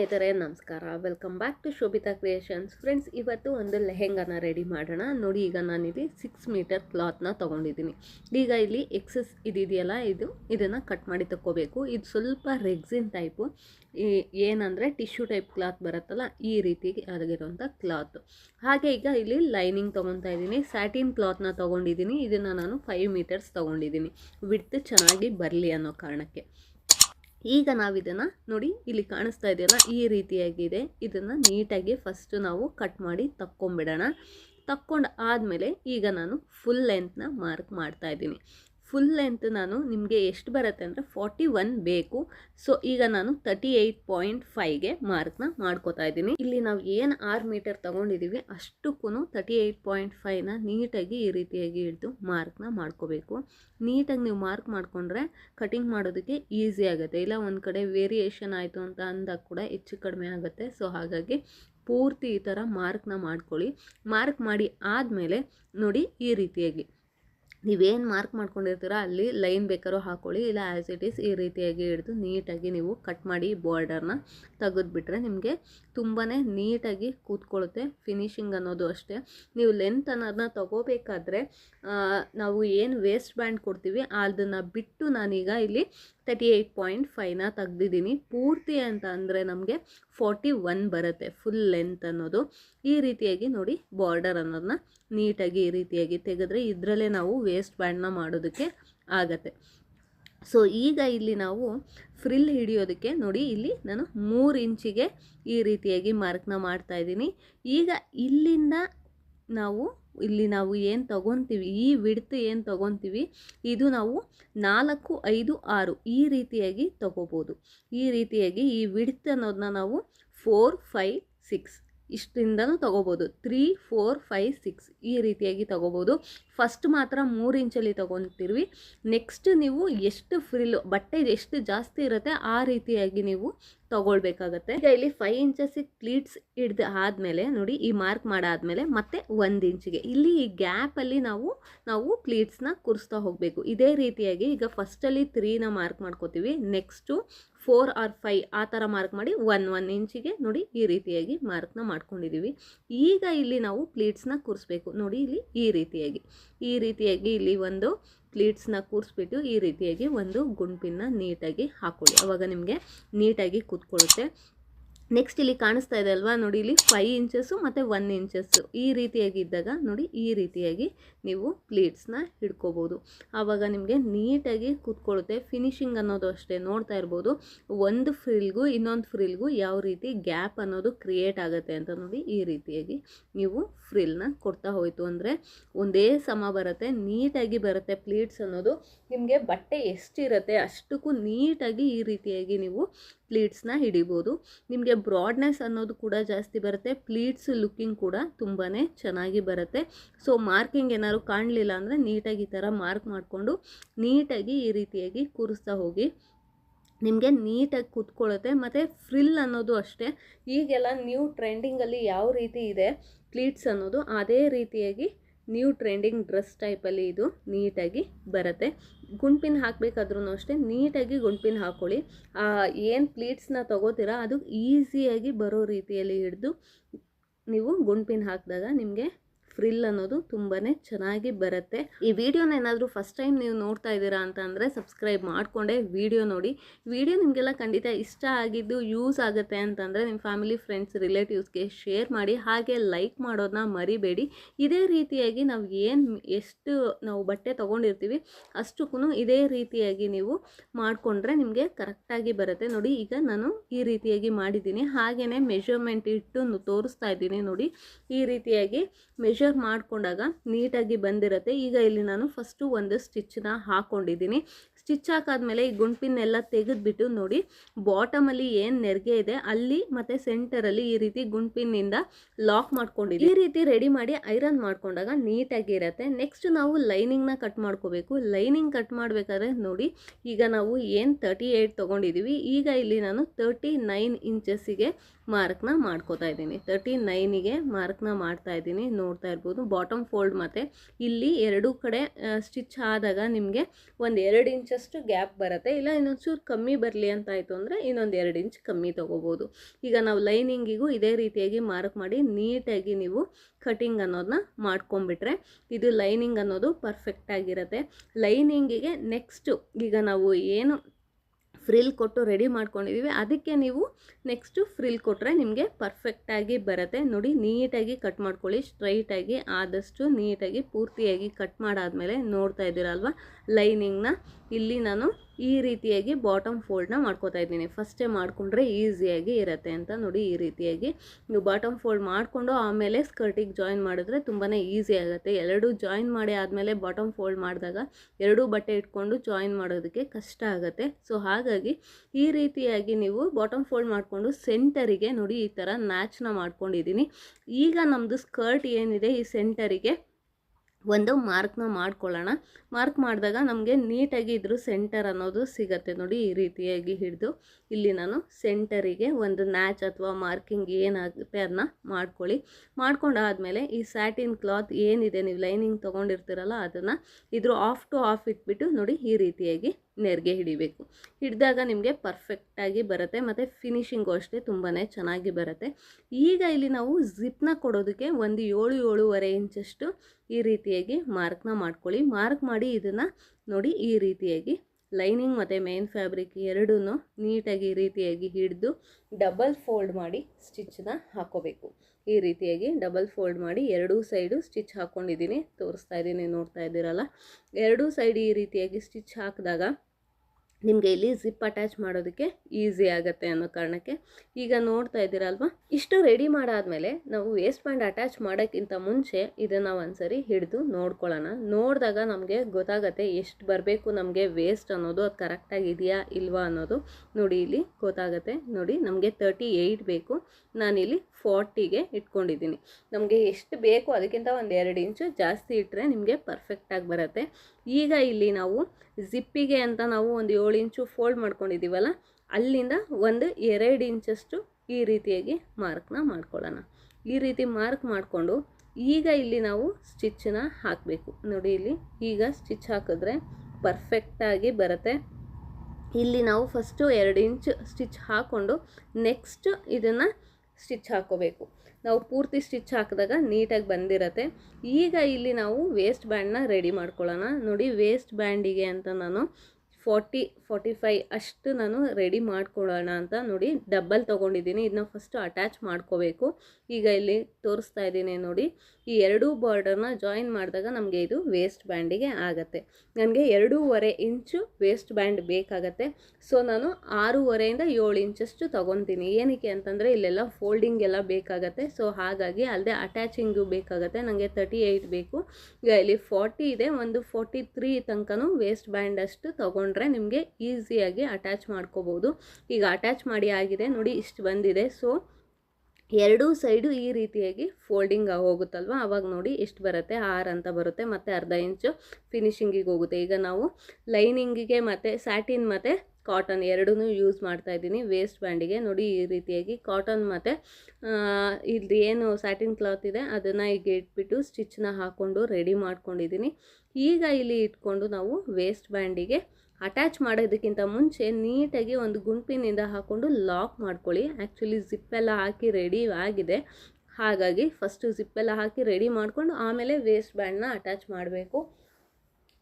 ಸ್ನೇಹಿತರೆ, ನಮಸ್ಕಾರ. Welcome back to Shobhita creations friends ಇವತ್ತು ಒಂದು ಲೆಹೆಂಗಾನ ರೆಡಿ ಮಾಡೋಣ. ನೋಡಿ, ಈಗ ನಾನಿಲ್ಲಿ ಸಿಕ್ಸ್ ಮೀಟರ್ ಕ್ಲಾತ್ನ ತೊಗೊಂಡಿದ್ದೀನಿ. ಈಗ ಇಲ್ಲಿ ಎಕ್ಸಸ್ ಇದಿದೆಯಲ್ಲ, ಇದು ಇದನ್ನು ಕಟ್ ಮಾಡಿ ತಕ್ಕೋಬೇಕು. ಇದು ಸ್ವಲ್ಪ ರೆಗ್ಸಿನ್ ಟೈಪು ಏನಂದರೆ ಟಿಶ್ಯೂ ಟೈಪ್ ಕ್ಲಾತ್ ಬರುತ್ತಲ್ಲ, ಈ ರೀತಿ ಅದಾಗಿರುವಂಥ ಕ್ಲಾತ್ ಹಾಗೆ ಈಗ ಇಲ್ಲಿ ಲೈನಿಂಗ್ ತೊಗೊತಾ ಇದ್ದೀನಿ. ಸ್ಯಾಟಿನ್ ಕ್ಲಾತ್ನ ತೊಗೊಂಡಿದ್ದೀನಿ. ಇದನ್ನು ನಾನು ಫೈವ್ ಮೀಟರ್ಸ್ ತೊಗೊಂಡಿದ್ದೀನಿ. ವಿಡ್ತ್ ಚೆನ್ನಾಗಿ ಬರಲಿ ಅನ್ನೋ ಕಾರಣಕ್ಕೆ. ಈಗ ನಾವು ಇದನ್ನು ನೋಡಿ ಇಲ್ಲಿ ಕಾಣಿಸ್ತಾ ಇದೆಯಲ್ಲ, ಈ ರೀತಿಯಾಗಿದೆ. ಇದನ್ನು ನೀಟಾಗಿ ಫಸ್ಟ್ ನಾವು ಕಟ್ ಮಾಡಿ ತಕ್ಕೊಂಬಿಡೋಣ. ತಕ್ಕೊಂಡು ಆದಮೇಲೆ ಈಗ ನಾನು ಫುಲ್ ಲೆಂತ್ನ ಮಾರ್ಕ್ ಮಾಡ್ತಾ ಇದ್ದೀನಿ. ಫುಲ್ ಲೆಂತ್ ನಾನು ನಿಮಗೆ ಎಷ್ಟು ಬರುತ್ತೆ ಅಂದರೆ ಫಾರ್ಟಿ ಒನ್ ಬೇಕು. ಸೊ ಈಗ ನಾನು ತರ್ಟಿ ಏಯ್ಟ್ ಪಾಯಿಂಟ್ ಫೈವ್ಗೆ ಮಾರ್ಕ್ನ ಮಾಡ್ಕೋತಾ ಇದ್ದೀನಿ. ಇಲ್ಲಿ ನಾವು ಏನು ಆರು ಮೀಟರ್ ತೊಗೊಂಡಿದ್ದೀವಿ ಅಷ್ಟಕ್ಕೂ ತರ್ಟಿ ಏಯ್ಟ್ ಪಾಯಿಂಟ್ ಫೈವ್ನ ನೀಟಾಗಿ ಈ ರೀತಿಯಾಗಿ ಹಿಡಿದು ಮಾರ್ಕ್ನ ಮಾಡ್ಕೋಬೇಕು. ನೀಟಾಗಿ ನೀವು ಮಾರ್ಕ್ ಮಾಡಿಕೊಂಡ್ರೆ ಕಟಿಂಗ್ ಮಾಡೋದಕ್ಕೆ ಈಸಿ ಆಗುತ್ತೆ. ಇಲ್ಲ, ಒಂದು ಕಡೆ ವೇರಿಯೇಷನ್ ಆಯಿತು ಅಂತ ಅಂದಾಗ ಕೂಡ ಹೆಚ್ಚು ಕಡಿಮೆ ಆಗುತ್ತೆ. ಸೊ ಹಾಗಾಗಿ ಪೂರ್ತಿ ಈ ಥರ ಮಾರ್ಕ್ನ ಮಾಡ್ಕೊಳ್ಳಿ. ಮಾರ್ಕ್ ಮಾಡಿ ಆದಮೇಲೆ ನೋಡಿ ಈ ರೀತಿಯಾಗಿ. ನೀವೇನು ಮಾರ್ಕ್ ಮಾಡ್ಕೊಂಡಿರ್ತೀರ, ಅಲ್ಲಿ ಲೈನ್ ಬೇಕಾದ್ರೂ ಹಾಕ್ಕೊಳ್ಳಿ ಇಲ್ಲ ಆ್ಯಸ್ ಇಟ್ ಈಸ್ ಈ ರೀತಿಯಾಗಿ ಹಿಡಿದು ನೀಟಾಗಿ ನೀವು ಕಟ್ ಮಾಡಿ ಬಾರ್ಡರ್ನ ತೆಗೆದುಬಿಟ್ರೆ ನಿಮಗೆ ತುಂಬಾ ನೀಟಾಗಿ ಕೂತ್ಕೊಳ್ಳುತ್ತೆ. ಫಿನಿಶಿಂಗ್ ಅನ್ನೋದು ಅಷ್ಟೇ. ನೀವು ಲೆಂತ್ ಅನ್ನೋದನ್ನ ತೊಗೋಬೇಕಾದ್ರೆ ನಾವು ಏನು ವೇಸ್ಟ್ ಬ್ಯಾಂಡ್ ಕೊಡ್ತೀವಿ, ಅದನ್ನು ಬಿಟ್ಟು ನಾನೀಗ ಇಲ್ಲಿ ತರ್ಟಿ ಏಯ್ಟ್ ಪಾಯಿಂಟ್ ಫೈವ್ನ ತೆಗ್ದಿದ್ದೀನಿ. ಪೂರ್ತಿ ಅಂತ ಅಂದರೆ ನಮಗೆ ಫಾರ್ಟಿ ಒನ್ ಬರುತ್ತೆ ಫುಲ್ ಲೆಂತ್ ಅನ್ನೋದು. ಈ ರೀತಿಯಾಗಿ ನೋಡಿ ಬಾರ್ಡರ್ ಅನ್ನೋದನ್ನ ನೀಟಾಗಿ ಈ ರೀತಿಯಾಗಿ ತೆಗೆದ್ರೆ ಇದರಲ್ಲೇ ನಾವು ವೇಸ್ಟ್ ಬ್ಯಾಂಡ್ನ ಮಾಡೋದಕ್ಕೆ ಆಗತ್ತೆ. ಸೊ ಈಗ ಇಲ್ಲಿ ನಾವು ಫ್ರಿಲ್ ಹಿಡಿಯೋದಕ್ಕೆ ನೋಡಿ, ಇಲ್ಲಿ ನಾನು ಮೂರು ಇಂಚಿಗೆ ಈ ರೀತಿಯಾಗಿ ಮಾರ್ಕ್ನ ಮಾಡ್ತಾ ಇದ್ದೀನಿ. ಈಗ ಇಲ್ಲಿಂದ ನಾವು, ಇಲ್ಲಿ ನಾವು ಏನು ತಗೊತೀವಿ, ಈ ವಿಡ್ತ್ ಏನು ತಗೊತೀವಿ, ಇದು ನಾವು ನಾಲ್ಕು, ಐದು, ಆರು ಈ ರೀತಿಯಾಗಿ ತಗೋಬೋದು. ಈ ರೀತಿಯಾಗಿ ಈ ವಿಡ್ತ್ ಅನ್ನೋದನ್ನ ನಾವು ಫೋರ್ ಫೈವ್ ಸಿಕ್ಸ್ ಇಷ್ಟರಿಂದನೂ ತೊಗೋಬೋದು. ತ್ರೀ ಫೋರ್ ಫೈವ್ ಸಿಕ್ಸ್ ಈ ರೀತಿಯಾಗಿ ತೊಗೋಬೋದು. ಫಸ್ಟ್ ಮಾತ್ರ ಮೂರು ಇಂಚಲ್ಲಿ ತೊಗೊತಿರ್ವಿ ನೆಕ್ಸ್ಟ್ ನೀವು ಎಷ್ಟು ಫ್ರಿಲ್ ಬಟ್ಟೆ ಎಷ್ಟು ಜಾಸ್ತಿ ಇರುತ್ತೆ ಆ ರೀತಿಯಾಗಿ ನೀವು ತೊಗೊಳ್ಬೇಕಾಗತ್ತೆ. ಈಗ ಇಲ್ಲಿ ಫೈವ್ ಇಂಚಸ್ಸಿಗೆ ಪ್ಲೀಟ್ಸ್ ಹಿಡ್ದು ಆದಮೇಲೆ ನೋಡಿ, ಈ ಮಾರ್ಕ್ ಮಾಡಾದಮೇಲೆ ಮತ್ತೆ ಒಂದು ಇಂಚಿಗೆ. ಇಲ್ಲಿ ಈ ಗ್ಯಾಪಲ್ಲಿ ನಾವು ನಾವು ಪ್ಲೀಟ್ಸ್ನ ಕುರಿಸ್ತಾ ಹೋಗಬೇಕು. ಇದೇ ರೀತಿಯಾಗಿ ಈಗ ಫಸ್ಟಲ್ಲಿ ತ್ರೀನ ಮಾರ್ಕ್ ಮಾಡ್ಕೋತೀವಿ. ನೆಕ್ಸ್ಟು ಫೋರ್ ಆರ್ ಫೈವ್ ಆ ಥರ ಮಾರ್ಕ್ ಮಾಡಿ ಒನ್ ಒನ್ ಇಂಚಿಗೆ ನೋಡಿ ಈ ರೀತಿಯಾಗಿ ಮಾರ್ಕ್ನ ಮಾಡ್ಕೊಂಡಿದ್ದೀವಿ ಈಗ ಇಲ್ಲಿ ನಾವು ಪ್ಲೀಟ್ಸ್ನ ಕೂರಿಸ್ಬೇಕು. ನೋಡಿ ಇಲ್ಲಿ ಈ ರೀತಿಯಾಗಿ. ಈ ರೀತಿಯಾಗಿ ಇಲ್ಲಿ ಒಂದು ಪ್ಲೀಟ್ಸ್ನ ಕೂರಿಸ್ಬಿಟ್ಟು ಈ ರೀತಿಯಾಗಿ ಒಂದು ಗುಂಪಿನ ನೀಟಾಗಿ ಹಾಕ್ಕೊಳ್ಳಿ ಅವಾಗ ನಿಮಗೆ ನೀಟಾಗಿ ಕೂತ್ಕೊಳ್ಳುತ್ತೆ. ನೆಕ್ಸ್ಟ್ ಇಲ್ಲಿ ಕಾಣಿಸ್ತಾ ಇದೆ ಅಲ್ವಾ? ನೋಡಿ, ಇಲ್ಲಿ ಫೈವ್ ಇಂಚಸ್ಸು ಮತ್ತು ಒನ್ ಇಂಚಸ್ಸು ಈ ರೀತಿಯಾಗಿ ಇದ್ದಾಗ ನೋಡಿ, ಈ ರೀತಿಯಾಗಿ ನೀವು ಪ್ಲೀಟ್ಸ್ನ ಹಿಡ್ಕೋಬೋದು. ಆವಾಗ ನಿಮಗೆ ನೀಟಾಗಿ ಕೂತ್ಕೊಳ್ಳುತ್ತೆ. ಫಿನಿಶಿಂಗ್ ಅನ್ನೋದು ಅಷ್ಟೇ. ನೋಡ್ತಾ ಇರ್ಬೋದು. ಒಂದು ಫ್ರಿಲ್ಗೂ ಇನ್ನೊಂದು ಫ್ರಿಲ್ಗೂ ಯಾವ ರೀತಿ ಗ್ಯಾಪ್ ಅನ್ನೋದು ಕ್ರಿಯೇಟ್ ಆಗುತ್ತೆ ಅಂತ ನೋಡಿ, ಈ ರೀತಿಯಾಗಿ ನೀವು ಫ್ರಿಲ್ನ ಕೊಡ್ತಾ ಹೋಯಿತು. ಅಂದರೆ ಒಂದೇ ಸಮ ಬರುತ್ತೆ, ನೀಟಾಗಿ ಬರುತ್ತೆ ಪ್ಲೇಟ್ಸ್ ಅನ್ನೋದು. ನಿಮಗೆ ಬಟ್ಟೆ ಎಷ್ಟಿರುತ್ತೆ ಅಷ್ಟಕ್ಕೂ ನೀಟಾಗಿ ಈ ರೀತಿಯಾಗಿ ನೀವು ಪ್ಲೀಟ್ಸ್ನ ಹಿಡಿಬೋದು. ನಿಮಗೆ ಬ್ರಾಡ್ನೆಸ್ ಅನ್ನೋದು ಕೂಡ ಜಾಸ್ತಿ ಬರುತ್ತೆ. ಪ್ಲೀಟ್ಸ್ ಲುಕ್ಕಿಂಗ್ ಕೂಡ ತುಂಬಾ ಚೆನ್ನಾಗಿ ಬರುತ್ತೆ. ಸೊ ಮಾರ್ಕಿಂಗ್ ಏನಾದ್ರು ಕಾಣಲಿಲ್ಲ ಅಂದರೆ ನೀಟಾಗಿ ಈ ಥರ ಮಾರ್ಕ್ ಮಾಡಿಕೊಂಡು ನೀಟಾಗಿ ಈ ರೀತಿಯಾಗಿ ಕೂರಿಸ್ತಾ ಹೋಗಿ. ನಿಮಗೆ ನೀಟಾಗಿ ಕೂತ್ಕೊಳ್ಳುತ್ತೆ. ಮತ್ತು ಫ್ರಿಲ್ ಅನ್ನೋದು ಅಷ್ಟೇ. ಈಗೆಲ್ಲ ನ್ಯೂ ಟ್ರೆಂಡಿಂಗಲ್ಲಿ ಯಾವ ರೀತಿ ಇದೆ ಪ್ಲೀಟ್ಸ್ ಅನ್ನೋದು, ಅದೇ ರೀತಿಯಾಗಿ ನ್ಯೂ ಟ್ರೆಂಡಿಂಗ್ ಡ್ರೆಸ್ ಟೈಪಲ್ಲಿ ಇದು ನೀಟಾಗಿ ಬರುತ್ತೆ. ಗುಂಪಿನ ಹಾಕಬೇಕಾದ್ರೂ ಅಷ್ಟೇ ನೀಟಾಗಿ ಗುಂಪಿನ ಹಾಕ್ಕೊಳ್ಳಿ ಏನು ಪ್ಲೀಟ್ಸ್ನ ತೊಗೋತೀರಾ ಅದು ಈಸಿಯಾಗಿ ಬರೋ ರೀತಿಯಲ್ಲಿ ಹಿಡಿದು ನೀವು ಗುಂಪಿನ ಹಾಕಿದಾಗ ನಿಮಗೆ ಫ್ರಿಲ್ ಅನ್ನೋದು ತುಂಬಾ ಚೆನ್ನಾಗಿ ಬರುತ್ತೆ. ಈ ವಿಡಿಯೋನ ಏನಾದರೂ ಫಸ್ಟ್ ಟೈಮ್ ನೀವು ನೋಡ್ತಾ ಇದ್ದೀರಾ ಅಂತ ಅಂದರೆ ಸಬ್ಸ್ಕ್ರೈಬ್ ಮಾಡಿಕೊಂಡೆ ವಿಡಿಯೋ ನೋಡಿ. ವಿಡಿಯೋ ನಿಮಗೆಲ್ಲ ಖಂಡಿತ ಇಷ್ಟ ಆಗಿದ್ದು ಯೂಸ್ ಆಗುತ್ತೆ ಅಂತಂದರೆ ನಿಮ್ಮ ಫ್ಯಾಮಿಲಿ ಫ್ರೆಂಡ್ಸ್ ರಿಲೇಟಿವ್ಸ್ಗೆ ಶೇರ್ ಮಾಡಿ. ಹಾಗೆ ಲೈಕ್ ಮಾಡೋದನ್ನ ಮರಿಬೇಡಿ. ಇದೇ ರೀತಿಯಾಗಿ ನಾವು ಏನು ಎಷ್ಟು ನಾವು ಬಟ್ಟೆ ತೊಗೊಂಡಿರ್ತೀವಿ ಅಷ್ಟಕ್ಕೂ ಇದೇ ರೀತಿಯಾಗಿ ನೀವು ಮಾಡಿಕೊಂಡ್ರೆ ನಿಮಗೆ ಕರೆಕ್ಟಾಗಿ ಬರುತ್ತೆ. ನೋಡಿ ಈಗ ನಾನು ಈ ರೀತಿಯಾಗಿ ಮಾಡಿದ್ದೀನಿ. ಹಾಗೆಯೇ ಮೆಷರ್ಮೆಂಟ್ ಇಟ್ಟು ತೋರಿಸ್ತಾ ಇದ್ದೀನಿ ನೋಡಿ. ಈ ರೀತಿಯಾಗಿ ಮೆಷರ್ ಮಾಡಿಕೊಂಡಾಗ ನೀಟಾಗಿ ಬಂದಿರುತ್ತೆ. ಈಗ ಇಲ್ಲಿ ನಾನು ಫಸ್ಟು ಒಂದು ಸ್ಟಿಚ್ಚನ್ನ ಹಾಕ್ಕೊಂಡಿದ್ದೀನಿ ಸ್ಟಿಚ್ ಹಾಕಾದ್ಮೇಲೆ ಈ ಗುಂಪಿನೆಲ್ಲ ತೆಗೆದುಬಿಟ್ಟು ನೋಡಿ ಬಾಟಮಲ್ಲಿ ಏನು ನೆರಿಗೆ ಇದೆ, ಅಲ್ಲಿ ಮತ್ತು ಸೆಂಟರಲ್ಲಿ ಈ ರೀತಿ ಗುಂಪಿನಿಂದ ಲಾಕ್ ಮಾಡ್ಕೊಂಡಿದ್ದೀವಿ. ಈ ರೀತಿ ರೆಡಿ ಮಾಡಿ ಐರನ್ ಮಾಡ್ಕೊಂಡಾಗ ನೀಟಾಗಿ ಇರುತ್ತೆ ನೆಕ್ಸ್ಟ್ ನಾವು ಲೈನಿಂಗ್ನ ಕಟ್ ಮಾಡ್ಕೋಬೇಕು. ಲೈನಿಂಗ್ ಕಟ್ ಮಾಡಬೇಕಾದ್ರೆ ನೋಡಿ, ಈಗ ನಾವು ಏನು ತರ್ಟಿ ಏಯ್ಟ್ ತೊಗೊಂಡಿದ್ದೀವಿ. ಈಗ ಇಲ್ಲಿ ನಾನು ತರ್ಟಿ ನೈನ್ ಇಂಚಸ್ಸಿಗೆ ಮಾರ್ಕ್ನ ಮಾಡ್ಕೋತಾ ಇದ್ದೀನಿ. ತರ್ಟಿ ನೈನಿಗೆ ಮಾರ್ಕ್ನ ಮಾಡ್ತಾ ಇದ್ದೀನಿ. ನೋಡ್ತಾ ಇರ್ಬೋದು ಬಾಟಮ್ ಫೋಲ್ಡ್ ಮತ್ತು ಇಲ್ಲಿ ಎರಡೂ ಕಡೆ ಸ್ಟಿಚ್ ಆದಾಗ ನಿಮಗೆ ಒಂದು ಎರಡು ಇಂಚಸ್ ಇಂಚಷ್ಟು ಗ್ಯಾಪ್ ಬರುತ್ತೆ. ಇಲ್ಲ, ಇನ್ನೊಂಚೂರು ಕಮ್ಮಿ ಬರಲಿ ಅಂತ ಆಯಿತು ಅಂದರೆ ಇನ್ನೊಂದು ಎರಡು ಇಂಚ್ ಕಮ್ಮಿ ತೊಗೋಬೋದು. ಈಗ ನಾವು ಲೈನಿಂಗಿಗೂ ಇದೇ ರೀತಿಯಾಗಿ ಮಾರ್ಕ್ ಮಾಡಿ ನೀಟಾಗಿ ನೀವು ಕಟಿಂಗ್ ಅನ್ನೋದನ್ನ ಮಾಡ್ಕೊಂಬಿಟ್ರೆ ಇದು ಲೈನಿಂಗ್ ಅನ್ನೋದು ಪರ್ಫೆಕ್ಟಾಗಿರುತ್ತೆ ಲೈನಿಂಗಿಗೆ ನೆಕ್ಸ್ಟು ಈಗ ನಾವು ಏನು ಫ್ರಿಲ್ ಕೊಟ್ಟು ರೆಡಿ ಮಾಡ್ಕೊಂಡಿದ್ದೀವಿ. ಅದಕ್ಕೆ ನೀವು ನೆಕ್ಸ್ಟು ಫ್ರಿಲ್ ಕೊಟ್ಟರೆ ನಿಮಗೆ ಪರ್ಫೆಕ್ಟಾಗಿ ಬರುತ್ತೆ. ನೋಡಿ, ನೀಟಾಗಿ ಕಟ್ ಮಾಡ್ಕೊಳ್ಳಿ. ಸ್ಟ್ರೈಟಾಗಿ ಆದಷ್ಟು ನೀಟಾಗಿ, ಪೂರ್ತಿಯಾಗಿ ಕಟ್ ಮಾಡಾದಮೇಲೆ ನೋಡ್ತಾ ಇದ್ದೀರಲ್ವ? ಲೈನಿಂಗ್ನ ಇಲ್ಲಿ ನಾನು ಈ ರೀತಿಯಾಗಿ ಬಾಟಮ್ ಫೋಲ್ಡ್ನ ಮಾಡ್ಕೋತಾ ಇದ್ದೀನಿ. ಫಸ್ಟೇ ಮಾಡಿಕೊಂಡ್ರೆ ಈಸಿಯಾಗಿ ಇರುತ್ತೆ ಅಂತ ನೋಡಿ ಈ ರೀತಿಯಾಗಿ. ನೀವು ಬಾಟಮ್ ಫೋಲ್ಡ್ ಮಾಡಿಕೊಂಡು ಆಮೇಲೆ ಸ್ಕರ್ಟಿಗೆ ಜಾಯಿನ್ ಮಾಡಿದ್ರೆ ತುಂಬಾ ಈಸಿ ಆಗುತ್ತೆ. ಎರಡೂ ಜಾಯಿನ್ ಮಾಡಿ ಆದಮೇಲೆ ಬಾಟಮ್ ಫೋಲ್ಡ್ ಮಾಡಿದಾಗ ಎರಡೂ ಬಟ್ಟೆ ಇಟ್ಕೊಂಡು ಜಾಯಿನ್ ಮಾಡೋದಕ್ಕೆ ಕಷ್ಟ ಆಗುತ್ತೆ. ಸೊ ಹಾಗಾಗಿ ಈ ರೀತಿಯಾಗಿ ನೀವು ಬಾಟಮ್ ಫೋಲ್ಡ್ ಮಾಡಿಕೊಂಡು ಸೆಂಟರಿಗೆ ನೋಡಿ ಈ ಥರ ನ್ಯಾಚ್ನ ಮಾಡ್ಕೊಂಡಿದ್ದೀನಿ. ಈಗ ನಮ್ಮದು ಸ್ಕರ್ಟ್ ಏನಿದೆ ಈ ಸೆಂಟರಿಗೆ ಒಂದು ಮಾರ್ಕ್ನ ಮಾಡ್ಕೊಳ್ಳೋಣ. ಮಾರ್ಕ್ ಮಾಡಿದಾಗ ನಮಗೆ ನೀಟಾಗಿ ಇದ್ರ ಸೆಂಟರ್ ಅನ್ನೋದು ಸಿಗತ್ತೆ ನೋಡಿ ಈ ರೀತಿಯಾಗಿ ಹಿಡಿದು. ಇಲ್ಲಿ ನಾನು ಸೆಂಟರಿಗೆ ಒಂದು ನ್ಯಾಚ್ ಅಥವಾ ಮಾರ್ಕಿಂಗ್ ಏನಾಗುತ್ತೆ ಅದನ್ನ ಮಾಡ್ಕೊಳ್ಳಿ. ಮಾಡ್ಕೊಂಡಾದಮೇಲೆ ಈ ಸ್ಯಾಟಿನ್ ಕ್ಲಾತ್ ಏನಿದೆ, ನೀವು ಲೈನಿಂಗ್ ತೊಗೊಂಡಿರ್ತೀರಲ್ಲ ಅದನ್ನು ಇದ್ರ ಆಫ್ ಟು ಆಫ್ ಇಟ್ಬಿಟ್ಟು ನೋಡಿ ಈ ರೀತಿಯಾಗಿ ನೆರಿಗೆ ಹಿಡಿಬೇಕು. ಹಿಡಿದಾಗ ನಿಮಗೆ ಪರ್ಫೆಕ್ಟಾಗಿ ಬರುತ್ತೆ ಮತ್ತು ಫಿನಿಶಿಂಗು ಅಷ್ಟೇ ತುಂಬಾ ಚೆನ್ನಾಗಿ ಬರುತ್ತೆ. ಈಗ ಇಲ್ಲಿ ನಾವು ಜಿಪ್ನ ಕೊಡೋದಕ್ಕೆ ಒಂದು ಏಳು ಏಳುವರೆ ಇಂಚಷ್ಟು ಈ ರೀತಿಯಾಗಿ ಮಾರ್ಕ್ನ ಮಾಡ್ಕೊಳ್ಳಿ. ಮಾರ್ಕ್ ಮಾಡಿ ಇದನ್ನು ನೋಡಿ ಈ ರೀತಿಯಾಗಿ ಲೈನಿಂಗ್ ಮತ್ತು ಮೇನ್ ಫ್ಯಾಬ್ರಿಕ್ ಎರಡೂ ನೀಟಾಗಿ ಈ ರೀತಿಯಾಗಿ ಹಿಡಿದು ಡಬಲ್ ಫೋಲ್ಡ್ ಮಾಡಿ ಸ್ಟಿಚ್ನ ಹಾಕೋಬೇಕು. ಈ ರೀತಿಯಾಗಿ ಡಬಲ್ ಫೋಲ್ಡ್ ಮಾಡಿ ಎರಡೂ ಸೈಡು ಸ್ಟಿಚ್ ಹಾಕ್ಕೊಂಡಿದ್ದೀನಿ ತೋರಿಸ್ತಾ ಇದ್ದೀನಿ, ನೋಡ್ತಾ ಇದ್ದೀರಲ್ಲ? ಎರಡೂ ಸೈಡ್ ಈ ರೀತಿಯಾಗಿ ಸ್ಟಿಚ್ ಹಾಕಿದಾಗ ನಿಮಗೆ ಇಲ್ಲಿ ಜಿಪ್ ಅಟ್ಯಾಚ್ ಮಾಡೋದಕ್ಕೆ ಈಸಿ ಆಗುತ್ತೆ ಅನ್ನೋ ಕಾರಣಕ್ಕೆ ಈಗ ನೋಡ್ತಾ ಇದ್ದೀರಲ್ವ? ಇಷ್ಟು ರೆಡಿ ಮಾಡಾದಮೇಲೆ ನಾವು ವೇಸ್ಟ್ ಬ್ಯಾಂಡ್ ಅಟ್ಯಾಚ್ ಮಾಡೋಕ್ಕಿಂತ ಮುಂಚೆ ಇದನ್ನು ಒಂದ್ಸರಿ ಹಿಡಿದು ನೋಡ್ಕೊಳ್ಳೋಣ. ನೋಡಿದಾಗ ನಮಗೆ ಗೊತ್ತಾಗತ್ತೆ ಎಷ್ಟು ಬರಬೇಕು ನಮಗೆ ವೇಸ್ಟ್ ಅನ್ನೋದು, ಅದು ಕರೆಕ್ಟಾಗಿ ಇದೆಯಾ ಇಲ್ವಾ ಅನ್ನೋದು. ನೋಡಿ ಇಲ್ಲಿ ಗೊತ್ತಾಗತ್ತೆ. ನೋಡಿ ನಮಗೆ ತರ್ಟಿ ಏಯ್ಟ್ ಬೇಕು. ನಾನಿಲ್ಲಿ ಫಾರ್ಟಿಗೆ ಇಟ್ಕೊಂಡಿದ್ದೀನಿ. ನಮಗೆ ಎಷ್ಟು ಬೇಕು ಅದಕ್ಕಿಂತ ಒಂದು ಎರಡು ಇಂಚು ಜಾಸ್ತಿ ಇಟ್ಟರೆ ನಿಮಗೆ ಪರ್ಫೆಕ್ಟಾಗಿ ಬರುತ್ತೆ. ಈಗ ಇಲ್ಲಿ ನಾವು ಜಿಪ್ಪಿಗೆ ಅಂತ ನಾವು ಒಂದು ಇಂಚು ಫೋಲ್ಡ್ ಮಾಡ್ಕೊಂಡಿದ್ದೀವಲ್ಲ, ಅಲ್ಲಿಂದ ಒಂದು ಎರಡು ಇಂಚಷ್ಟು ಈ ರೀತಿಯಾಗಿ ಮಾರ್ಕ್ನ ಮಾಡ್ಕೊಳ್ಳೋಣ. ಈ ರೀತಿ ಮಾರ್ಕ್ ಮಾಡಿಕೊಂಡು ಈಗ ಇಲ್ಲಿ ನಾವು ಸ್ಟಿಚ್ಚನ್ನ ಹಾಕಬೇಕು. ನೋಡಿ ಇಲ್ಲಿ ಈಗ ಸ್ಟಿಚ್ ಹಾಕಿದ್ರೆ ಪರ್ಫೆಕ್ಟಾಗಿ ಬರುತ್ತೆ. ಇಲ್ಲಿ ನಾವು ಫಸ್ಟು ಎರಡು ಇಂಚ್ ಸ್ಟಿಚ್ ಹಾಕ್ಕೊಂಡು ನೆಕ್ಸ್ಟ್ ಇದನ್ನು ಸ್ಟಿಚ್ ಹಾಕೋಬೇಕು. ನಾವು ಪೂರ್ತಿ ಸ್ಟಿಚ್ ಹಾಕಿದಾಗ ನೀಟಾಗಿ ಬಂದಿರತ್ತೆ. ಈಗ ಇಲ್ಲಿ ನಾವು ವೇಸ್ಟ್ ಬ್ಯಾಂಡ್ನ ರೆಡಿ ಮಾಡ್ಕೊಳ್ಳೋಣ. ನೋಡಿ ವೇಸ್ಟ್ ಬ್ಯಾಂಡಿಗೆ ಅಂತ ನಾನು ಫಾರ್ಟಿ ಫಾರ್ಟಿ ಫೈ ಅಷ್ಟು ನಾನು ರೆಡಿ ಮಾಡ್ಕೊಳ್ಳೋಣ ಅಂತ ನೋಡಿ ಡಬ್ಬಲ್ ತೊಗೊಂಡಿದ್ದೀನಿ. ಇದನ್ನ ಫಸ್ಟು ಅಟ್ಯಾಚ್ ಮಾಡ್ಕೋಬೇಕು. ಈಗ ಇಲ್ಲಿ ತೋರಿಸ್ತಾ ಇದ್ದೀನಿ ನೋಡಿ. ಈ ಎರಡೂ ಬಾರ್ಡರ್ನ ಜಾಯಿನ್ ಮಾಡಿದಾಗ ನಮಗೆ ಇದು ವೇಸ್ಟ್ ಬ್ಯಾಂಡಿಗೆ ಆಗುತ್ತೆ. ನನಗೆ ಎರಡೂವರೆ ಇಂಚು ವೇಸ್ಟ್ ಬ್ಯಾಂಡ್ ಬೇಕಾಗತ್ತೆ. ಸೊ ನಾನು ಆರೂವರೆಯಿಂದ ಏಳು ಇಂಚಷ್ಟು ತೊಗೊತೀನಿ. ಏನಕ್ಕೆ ಅಂತಂದರೆ ಇಲ್ಲೆಲ್ಲ ಫೋಲ್ಡಿಂಗ್ ಎಲ್ಲ ಬೇಕಾಗತ್ತೆ. ಸೊ ಹಾಗಾಗಿ ಅಲ್ಲದೆ ಅಟ್ಯಾಚಿಂಗು ಬೇಕಾಗತ್ತೆ. ನನಗೆ ತರ್ಟಿ ಏಯ್ಟ್ ಬೇಕು. ಈಗ ಇಲ್ಲಿ ಫಾರ್ಟಿ ಇದೆ. ಒಂದು ಫೋರ್ಟಿ ತ್ರೀ ತನಕನೂ ವೇಸ್ಟ್ ಬ್ಯಾಂಡ್ ಅಷ್ಟು ತೊಗೊಂಡ್ರೆ ನಿಮಗೆ ಈಸಿಯಾಗಿ ಅಟ್ಯಾಚ್ ಮಾಡ್ಕೋಬೋದು. ಈಗ ಅಟ್ಯಾಚ್ ಮಾಡಿ ಆಗಿದೆ, ನೋಡಿ ಇಷ್ಟು ಬಂದಿದೆ. ಸೊ, ಎರಡೂ ಸೈಡು ಈ ರೀತಿಯಾಗಿ ಫೋಲ್ಡಿಂಗ್ ಹೋಗುತ್ತಲ್ವ ಅವಾಗ ನೋಡಿ ಎಷ್ಟು ಬರುತ್ತೆ, ಆರ್ ಅಂತ ಬರುತ್ತೆ, ಮತ್ತು ಅರ್ಧ ಇಂಚು ಫಿನಿಶಿಂಗಿಗೆ ಹೋಗುತ್ತೆ. ಈಗ ನಾವು ಲೈನಿಂಗಿಗೆ ಮತ್ತು ಸ್ಯಾಟಿನ್ ಮತ್ತು ಕಾಟನ್ ಎರಡೂ ಯೂಸ್ ಮಾಡ್ತಾ ಇದ್ದೀನಿ, ವೇಸ್ಟ್ ಬ್ಯಾಂಡಿಗೆ. ನೋಡಿ ಈ ರೀತಿಯಾಗಿ ಕಾಟನ್ ಮತ್ತು ಇಲ್ಲಿ ಏನು ಸ್ಯಾಟಿನ್ ಕ್ಲಾತ್ ಇದೆ, ಅದನ್ನು ಈಗ ಇಟ್ಬಿಟ್ಟು ಸ್ಟಿಚ್ನ ಹಾಕ್ಕೊಂಡು ರೆಡಿ ಮಾಡ್ಕೊಂಡಿದ್ದೀನಿ. ಈಗ ಇಲ್ಲಿ ಇಟ್ಕೊಂಡು ನಾವು ವೇಸ್ಟ್ ಬ್ಯಾಂಡಿಗೆ ಅಟ್ಯಾಚ್ ಮಾಡೋದಕ್ಕಿಂತ ಮುಂಚೆ ನೀಟಾಗಿ ಒಂದು ಗುಂಪಿನಿಂದ ಹಾಕ್ಕೊಂಡು ಲಾಕ್ ಮಾಡ್ಕೊಳ್ಳಿ. ಆ್ಯಕ್ಚುಲಿ ಜಿಪ್ಪೆಲ್ಲ ಹಾಕಿ ರೆಡಿ ಆಗಿದೆ. ಹಾಗಾಗಿ ಫಸ್ಟು ಜಿಪ್ಪೆಲ್ಲ ಹಾಕಿ ರೆಡಿ ಮಾಡಿಕೊಂಡು ಆಮೇಲೆ ವೇಸ್ಟ್ ಬ್ಯಾಂಡ್ನ ಅಟ್ಯಾಚ್ ಮಾಡಬೇಕು.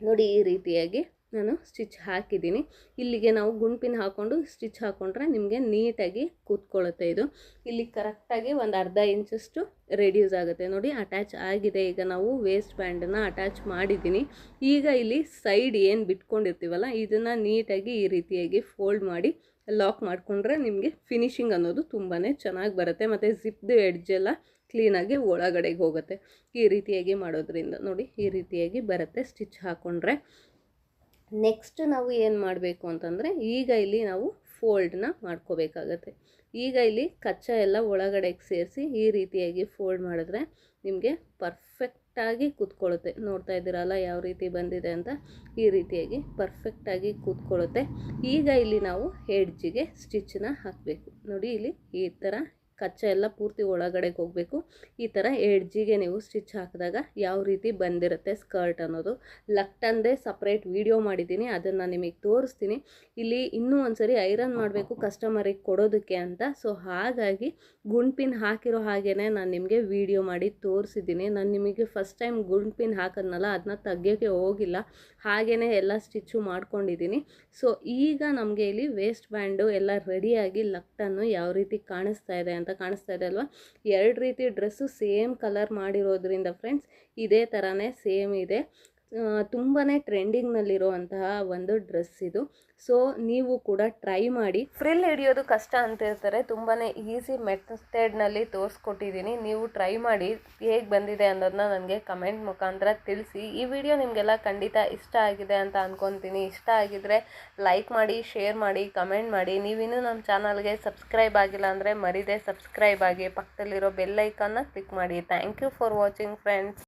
ನೋಡಿ ಈ ರೀತಿಯಾಗಿ. ನಾನು ಸ್ಟಿಚ್ ಹಾಕಿದ್ದೀನಿ. ಇಲ್ಲಿಗೆ ನಾವು ಗುಂಪಿನ ಹಾಕ್ಕೊಂಡು ಸ್ಟಿಚ್ ಹಾಕ್ಕೊಂಡ್ರೆ ನಿಮಗೆ ನೀಟಾಗಿ ಕೂತ್ಕೊಳ್ಳುತ್ತೆ ಇದು. ಇಲ್ಲಿ ಕರೆಕ್ಟಾಗಿ ಒಂದು ಅರ್ಧ ಇಂಚಷ್ಟು ರೆಡ್ಯೂಸ್ ಆಗುತ್ತೆ. ನೋಡಿ, ಅಟ್ಯಾಚ್ ಆಗಿದೆ. ಈಗ ನಾವು ವೇಸ್ಟ್ ಬ್ಯಾಂಡನ್ನು ಅಟ್ಯಾಚ್ ಮಾಡಿದ್ದೀನಿ. ಈಗ ಇಲ್ಲಿ ಸೈಡ್ ಏನು ಬಿಟ್ಕೊಂಡಿರ್ತೀವಲ್ಲ, ಇದನ್ನು ನೀಟಾಗಿ ಈ ರೀತಿಯಾಗಿ ಫೋಲ್ಡ್ ಮಾಡಿ ಲಾಕ್ ಮಾಡಿಕೊಂಡ್ರೆ ನಿಮಗೆ ಫಿನಿಶಿಂಗ್ ಅನ್ನೋದು ತುಂಬಾ ಚೆನ್ನಾಗಿ ಬರುತ್ತೆ. ಮತ್ತು ಜಿಪ್ದು ಎಡ್ಜೆಲ್ಲ ಕ್ಲೀನಾಗಿ ಒಳಗಡೆಗೆ ಹೋಗುತ್ತೆ. ಈ ರೀತಿಯಾಗಿ ಮಾಡೋದ್ರಿಂದ ನೋಡಿ, ಈ ರೀತಿಯಾಗಿ ಬರುತ್ತೆ ಸ್ಟಿಚ್ ಹಾಕ್ಕೊಂಡ್ರೆ ನೆಕ್ಸ್ಟ್ ನಾವು ಏನು ಮಾಡಬೇಕು ಅಂತಂದರೆ, ಈಗ ಇಲ್ಲಿ ನಾವು ಫೋಲ್ಡ್ನ ಮಾಡ್ಕೋಬೇಕಾಗತ್ತೆ. ಈಗ ಇಲ್ಲಿ ಕಚ್ಚಾ ಎಲ್ಲ ಒಳಗಡೆಗೆ ಸೇರಿಸಿ ಈ ರೀತಿಯಾಗಿ ಫೋಲ್ಡ್ ಮಾಡಿದ್ರೆ ನಿಮಗೆ ಪರ್ಫೆಕ್ಟಾಗಿ ಕೂತ್ಕೊಳ್ಳುತ್ತೆ. ನೋಡ್ತಾ ಇದ್ದೀರಲ್ಲ ಯಾವ ರೀತಿ ಬಂದಿದೆ ಅಂತ? ಈ ರೀತಿಯಾಗಿ ಪರ್ಫೆಕ್ಟಾಗಿ ಕೂತ್ಕೊಳ್ಳುತ್ತೆ. ಈಗ ಇಲ್ಲಿ ನಾವು ಹೆಡ್ಜಿಗೆ ಸ್ಟಿಚ್ನ ಹಾಕಬೇಕು. ನೋಡಿ ಇಲ್ಲಿ ಈ ಥರ ಕಚ್ಚೆ ಎಲ್ಲ ಪೂರ್ತಿ ಒಳಗಡೆಗೆ ಹೋಗಬೇಕು. ಈ ಥರ ಎಡ್ಜಿಗೆ ನೀವು ಸ್ಟಿಚ್ ಹಾಕಿದಾಗ ಯಾವ ರೀತಿ ಬಂದಿರುತ್ತೆ ಸ್ಕರ್ಟ್ ಅನ್ನೋದು. ಲಕ್ಟಂದೇ ಸಪ್ರೇಟ್ ವಿಡಿಯೋ ಮಾಡಿದ್ದೀನಿ, ಅದನ್ನು ನಿಮಗೆ ತೋರಿಸ್ತೀನಿ. ಇಲ್ಲಿ ಇನ್ನೂ ಒಂದ್ಸರಿ ಐರನ್ ಮಾಡಬೇಕು ಕಸ್ಟಮರಿಗೆ ಕೊಡೋದಕ್ಕೆ ಅಂತ. ಸೊ, ಹಾಗಾಗಿ ಗುಂಡ್ಪಿನ್ ಹಾಕಿರೋ ಹಾಗೇ ನಾನು ನಿಮಗೆ ವಿಡಿಯೋ ಮಾಡಿ ತೋರಿಸಿದ್ದೀನಿ. ನಾನು ನಿಮಗೆ ಫಸ್ಟ್ ಟೈಮ್ ಗುಂಡ್ಪಿನ್ ಹಾಕೋದ್ನಲ್ಲ ಅದನ್ನ ತೆಗಿಯೋಕ್ಕೆ ಹೋಗಿಲ್ಲ. ಹಾಗೇ ಎಲ್ಲ ಸ್ಟಿಚ್ಚು ಮಾಡ್ಕೊಂಡಿದ್ದೀನಿ. ಸೊ, ಈಗ ನಮಗೆ ಇಲ್ಲಿ ವೇಸ್ಟ್ ಬ್ಯಾಂಡು ಎಲ್ಲ ರೆಡಿಯಾಗಿ ಲಕ್ಟನ್ನು ಯಾವ ರೀತಿ ಕಾಣಿಸ್ತಾ ಇದೆ ಅಂತ ಕಾಣಿಸ್ತಾ ಇದೆ ಅಲ್ವಾ? ಎರಡು ರೀತಿ ಡ್ರೆಸ್ಸು ಸೇಮ್ ಕಲರ್ ಮಾಡಿರೋದ್ರಿಂದ ಫ್ರೆಂಡ್ಸ್ ಇದೇ ಥರನೇ ಸೇಮ್ ಇದೆ. ತುಂಬಾ ಟ್ರೆಂಡಿಂಗ್ನಲ್ಲಿರುವಂತಹ ಒಂದು ಡ್ರೆಸ್ ಇದು. ಸೊ, ನೀವು ಕೂಡ ಟ್ರೈ ಮಾಡಿ. ಫ್ರಿಲ್ ಹಿಡಿಯೋದು ಕಷ್ಟ ಅಂತ ಇರ್ತಾರೆ ತುಂಬಾ ಈಸಿ ಮೆಥಡ್ನಲ್ಲಿ ತೋರಿಸ್ಕೊಟ್ಟಿದ್ದೀನಿ. ನೀವು ಟ್ರೈ ಮಾಡಿ ಹೇಗೆ ಬಂದಿದೆ ಅನ್ನೋದನ್ನ ನನಗೆ ಕಮೆಂಟ್ ಮುಖಾಂತರ ತಿಳಿಸಿ. ಈ ವಿಡಿಯೋ ನಿಮಗೆಲ್ಲ ಖಂಡಿತ ಇಷ್ಟ ಆಗಿದೆ ಅಂತ ಅಂದ್ಕೊತೀನಿ ಇಷ್ಟ ಆಗಿದ್ರೆ ಲೈಕ್ ಮಾಡಿ, ಶೇರ್ ಮಾಡಿ, ಕಮೆಂಟ್ ಮಾಡಿ. ನೀವಿನ್ನೂ ನಮ್ಮ ಚಾನಲ್ಗೆ ಸಬ್ಸ್ಕ್ರೈಬ್ ಆಗಿಲ್ಲ ಅಂದರೆ ಮರಿದೆ ಸಬ್ಸ್ಕ್ರೈಬ್ ಆಗಿ ಪಕ್ಕದಲ್ಲಿರೋ ಬೆಲ್ಲೈಕನ್ನ ಕ್ಲಿಕ್ ಮಾಡಿ. Thank you for watching, friends.